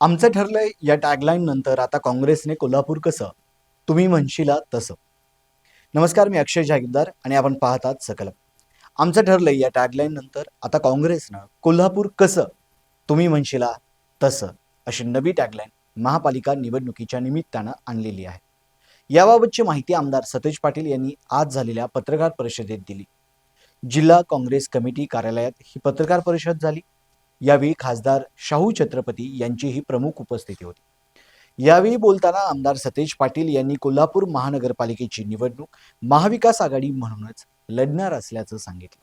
आमचं ठरलंय या टॅगलाईन नंतर आता काँग्रेसने कोल्हापूर कसं? तुम्ही म्हणशीला तसं. नमस्कार मी अक्षय जागीरदार आणि आपण पाहतात सकलम आमचं ठरलंय या टॅगलाईन नंतर आता काँग्रेसनं कोल्हापूर कसं? तुम्ही म्हणशीला तसं अशी नवी टॅगलाईन महापालिका निवडणुकीच्या निमित्तानं आणलेली आहे. याबाबतची माहिती आमदार सतेज पाटील यांनी आज झालेल्या पत्रकार परिषदेत दिली. जिल्हा काँग्रेस कमिटी कार्यालयात ही पत्रकार परिषद झाली. यावेळी खासदार शाहू छत्रपती यांचीही प्रमुख उपस्थिती होती. यावेळी बोलताना आमदार सतेज पाटील यांनी कोल्हापूर महानगरपालिकेची निवडणूक महाविकास आघाडी म्हणूनच लढणार असल्याचं सांगितलं.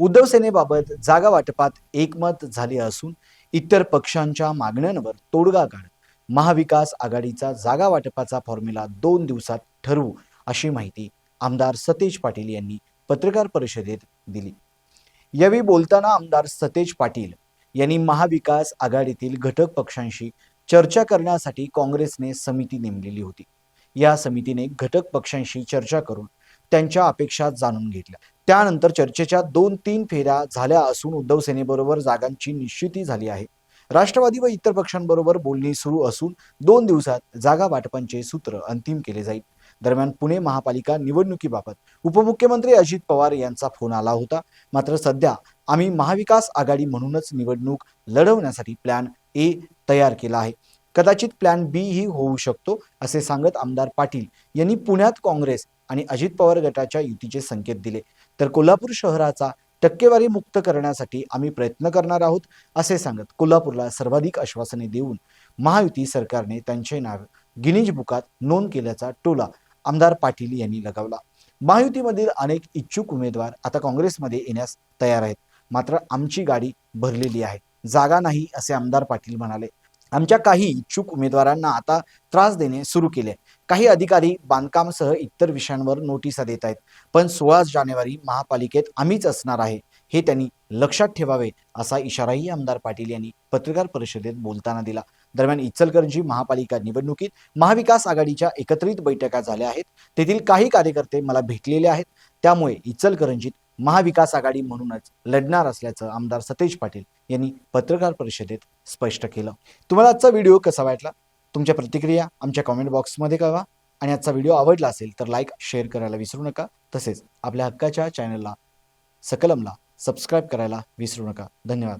उद्धव सेनेबाबत जागा वाटपात एकमत झाले असून इतर पक्षांच्या मागण्यांवर तोडगा काढत महाविकास आघाडीचा जागा वाटपाचा फॉर्म्युला दोन दिवसात ठरवू अशी माहिती आमदार सतेज पाटील यांनी पत्रकार परिषदेत दिली. यावेळी बोलताना आमदार सतेज पाटील यांनी महाविकास आघाडीतील घटक पक्षांशी चर्चा करण्यासाठी काँग्रेसने समिती नेमलेली होती. या समितीने घटक पक्षांशी चर्चा करून त्यांच्या अपेक्षा जाणून घेतल्या. त्यानंतर चर्चेच्या दोन तीन फेऱ्या झाल्या असून उद्धव सेनेबरोबर जागांची निश्चिती झाली आहे. राष्ट्रवादी व इतर पक्षांबरोबर बोलणी सुरू असून दोन दिवसात जागा वाटपांचे सूत्र अंतिम केले जाईल. दरम्यान पुणे महापालिका निवडणुकीबाबत उपमुख्यमंत्री अजित पवार यांचा फोन आला होता. मात्र सध्या आम्ही महाविकास आघाडी म्हणूनच निवडणूक लढवण्यासाठी प्लॅन ए तयार केला आहे. कदाचित प्लॅन बी ही होऊ शकतो असे सांगत आमदार पाटील यांनी पुण्यात काँग्रेस आणि अजित पवार गटाच्या युतीचे संकेत दिले. तर कोल्हापूर शहराचा टक्केवारी मुक्त करण्यासाठी आम्ही प्रयत्न करणार आहोत असे सांगत कोल्हापूरला सर्वाधिक आश्वासने देऊन महायुती सरकारने त्यांचे नाव गिनीज बुकात नोंद केल्याचा टोला आमदार पाटील यांनी लगावला. महायुतीमधील अनेक इच्छुक उमेदवार आता काँग्रेसमध्ये येण्यास तयार आहेत. मात्र आमची गाडी भरलेली आहे. जागा नाही असे आमदार पाटील म्हणाले. आमच्या काही इच्छुक उमेदवारांना आता त्रास देणे सुरू केले. काही अधिकारी बांधकामसह इतर विषयांवर नोटिसा देत आहेत. पण सोळा जानेवारी महापालिकेत आम्हीच असणार आहे हे त्यांनी लक्षात ठेवावे असा इशाराही आमदार पाटील यांनी पत्रकार परिषदेत बोलताना दिला. दरम्यान इचलकरंजी महापालिका निवडणुकीत महाविकास आघाडीच्या एकत्रित बैठका झाल्या आहेत. तेथील काही कार्यकर्ते मला भेटलेले आहेत. त्यामुळे इचलकरंजीत महाविकास आघाडी म्हणूनच लढणार असल्याचं आमदार सतेज पाटील यांनी पत्रकार परिषदेत स्पष्ट केलं. तुम्हाला आजचा व्हिडिओ कसा वाटला? तुमच्या प्रतिक्रिया आमच्या कॉमेंट बॉक्समध्ये कळवा. आणि आजचा व्हिडिओ आवडला असेल तर लाईक शेअर करायला विसरू नका. तसेच आपल्या हक्काच्या चॅनलला सकलमला सबस्क्राईब करायला विसरू नका. धन्यवाद.